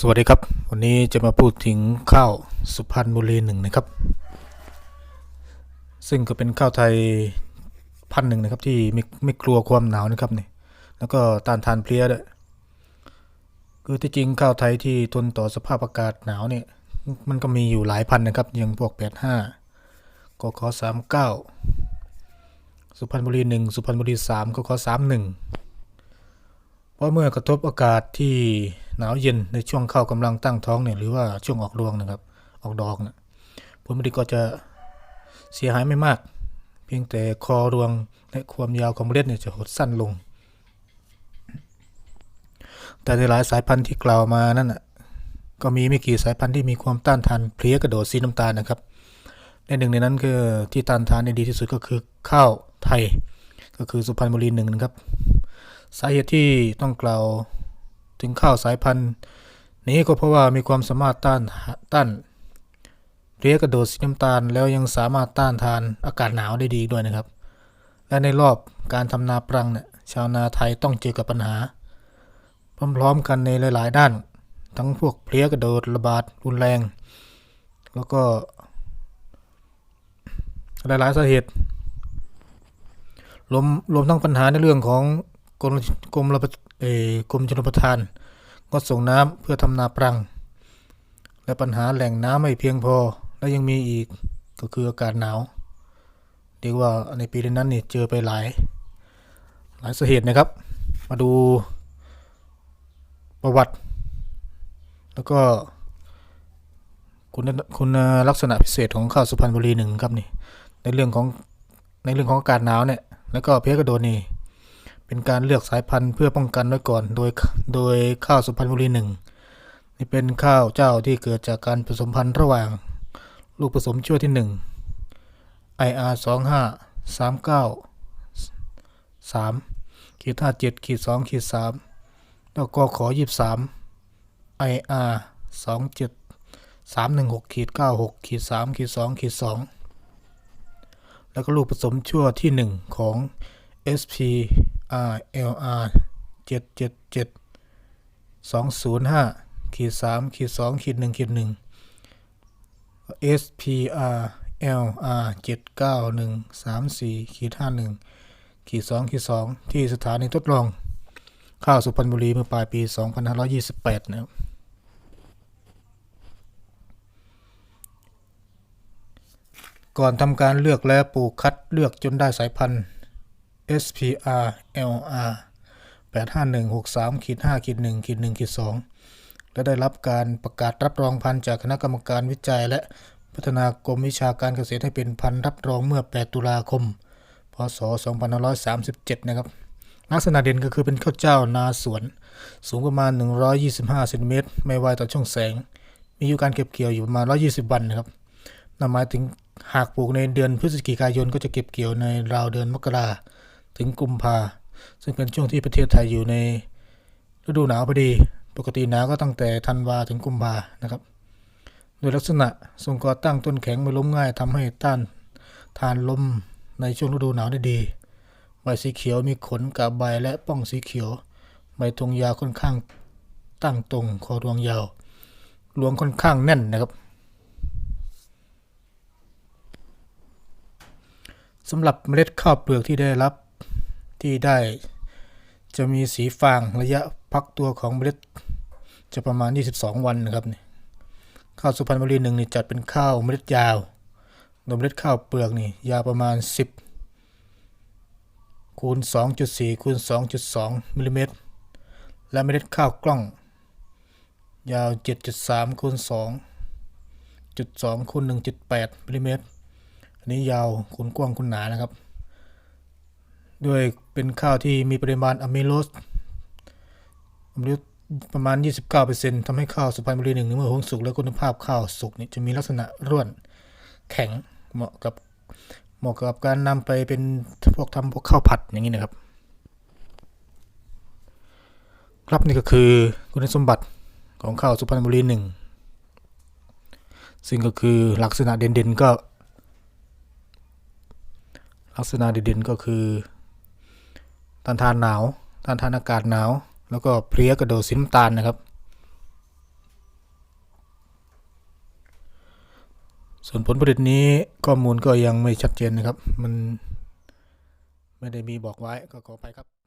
สวัสดีครับ วันนี้จะมาพูดถึงข้าวสุพรรณบุรีหนึ่งนะครับ ซึ่งก็เป็นข้าวไทยพันหนึ่งนะครับ ที่ไม่ไม่กลัวความหนาวนะครับนี่แล้วก็ต้านทานเพลี้ยด้วยคือที่จริงข้าวไทยที่ทนต่อสภาพอากาศหนาวเนี่ย มันก็มีอยู่หลายพันนะครับอย่างพวกแปดห้ากขสามเก้าสุพรรณบุรีหนึ่งสุพรรณบุรีสามกขสามหนึ่งเพราะเมื่อกระทบอากาศที่ หนาวเย็นในช่วงเข้ากำลังตั้งท้องเนี่ยหรือว่าช่วงออกรวงนะครับ ออกดอกเนี่ยผลผลิตก็จะเสียหายไม่มาก เพียงแต่คอรวงและความยาวของเมล็ดเนี่ยจะหดสั้นลง แต่ในหลายสายพันธุ์ที่กล่าวมานั่นน่ะก็มีไม่กี่สายพันธุ์ที่มีความต้านทานเพลี้ยกระโดดสีน้ำตาลนะครับในหนึ่งในนั้นคือที่ต้านทานได้ดีที่สุดก็คือข้าวไทย ก็คือสุพรรณบุรีหนึ่งนะครับ สาเหตุที่ต้องกล่าว ถึงข้าวสายพันธุ์นี้ก็เพราะว่ามีความสามารถต้านต้านเพลี้ยกระโดดสีน้ำตาลแล้วยังสามารถต้านทานอากาศหนาวได้ดีด้วยนะครับ และในรอบการทำนาปรังเนี่ยชาวนาไทยต้องเจอกับปัญหา พร้อมๆกันในหลาย ๆ ด้าน ทั้งพวกเพลี้ยกระโดดระบาดรุนแรง แล้วก็ หลายๆสาเหตุรวมรวมทั้งปัญหาในเรื่องของ กรมกรมระเอกรมชลประทานงดส่งน้ำเพื่อทำนาปรัง และปัญหาแหล่งน้ำไม่เพียงพอ และยังมีอีกก็คืออากาศหนาวเรียกว่าในปีนั้นนี่เจอไปหลาย หลายสาเหตุนะครับ มาดูประวัติ แล้วก็คุณคุณลักษณะพิเศษของข้าวสุพรรณบุรีหนึ่งครับนี่ในเรื่องของในเรื่องของอากาศหนาวเนี่ยแล้วก็เพลี้ยกระโดดนี่ เป็นการเลือกสายพันธุ์เพื่อป้องกันไว้ก่อน โดยโดยข้าวสุพรรณบุรีหนึ่งนี่เป็นข้าวเจ้าที่เกิดจากการผสมพันธุ์ระหว่าง ลูกผสมชั่วที่1 IR 2 5 3 9 3ขีด5 7ขีด2ขีด3แล้วก็ขอ23 IR 2 7 3 1 6ขีด9 6ขีด3ขีด2ขีด2แล้วก็ลูกผสมชั่วที่1ของ SP R L R เจ็ดเจ็ดเจ็ดสองศูนย์ห้าขีดสามขีดสองขีดหนึ่งขีดหนึ่ง S P R L R เจ็ดเก้าหนึ่งสามสี่ขีดห้าหนึ่งขีดสองขีดสองที่สถานีทดลอง ข้าวสุพรรณบุรีเมื่อปลายปี 2528 นะครับก่อนทำการเลือกและปลูกคัดเลือกจนได้สายพันธุ์ SPR LR 85163ขีด5ขีด1ขีด1ขีด2และได้รับการประกาศรับรองพันธุ์จากคณะกรรมการวิจัย และพัฒนากรมวิชาการเกษตรให้เป็นพันธุ์รับรองเมื่อ 8 ตุลาคม พศ 2537 นะครับ ลักษณะเด่นก็คือเป็นข้าวเจ้านาสวน สูงประมาณ 125เซนติเมตร ไม่ไวต่อช่วงแสง มีอายุการเก็บเกี่ยวอยู่ประมาณ 120 วันนะครับนั่นหมายถึงหากปลูกในเดือนพฤศจิกายนก็จะเก็บเกี่ยวในราวเดือนมกรา ถึงกุมภาซึ่งเป็นช่วงที่ประเทศไทยอยู่ในฤดูหนาวพอดี ปกติหนาวก็ตั้งแต่ธันวาถึงกุมภานะครับ โดยลักษณะทรงก่อตั้งต้นแข็งไม่ล้มง่ายทำให้ต้านทานลมในช่วงฤดูหนาวได้ดี ใบสีเขียวมีขนกับใบและป้องสีเขียว ใบทงยาวค่อนข้างตั้งตรงคอรวงยาวรวงค่อนข้างแน่นนะครับสำหรับเมล็ดข้าวเปลือกที่ได้รับ ที่ได้ จะมีสีฟางระยะพักตัวของเมล็ดจะประมาณ 22 วันนะครับนี่ข้าวสุพรรณบุรีหนึ่งนี่จัดเป็นข้าวเมล็ดยาวโดยเมล็ดข้าวเปลือกนี่ยาวประมาณ 10คูณ2.4คูณ2.2มิลลิเมตรและเมล็ดข้าวกล้อง ยาว 7.3คูณ2.2คูณ1.8มิลลิเมตรอันนี้ยาวคูณกว้างคูณหนานะครับ ด้วยเป็นข้าวที่มีปริมาณอะมิโลสอะมิโลสประมาณ 29%ทำให้ข้าวสุพรรณบุรีหนึ่งเมื่อหุงสุกและคุณภาพข้าวสุกนี่จะมีลักษณะร่วนแข็งเหมาะกับเหมาะกับการนำไปเป็นพวกทำพวกข้าวผัดอย่างนี้นะครับ ครับนี่ก็คือคุณสมบัติของข้าวสุพรรณบุรีหนึ่งซึ่งก็คือลักษณะเด่นๆก็ ลักษณะเด่นๆก็คือ ต้านทานหนาวต้านทานอากาศหนาว แล้วก็เพลี้ยกระโดดสีน้ำตาลนะครับ ส่วนผลผลิตนี้ข้อมูลก็ยังไม่ชัดเจนนะครับ มันไม่ได้มีบอกไว้ก็ขอไปครับ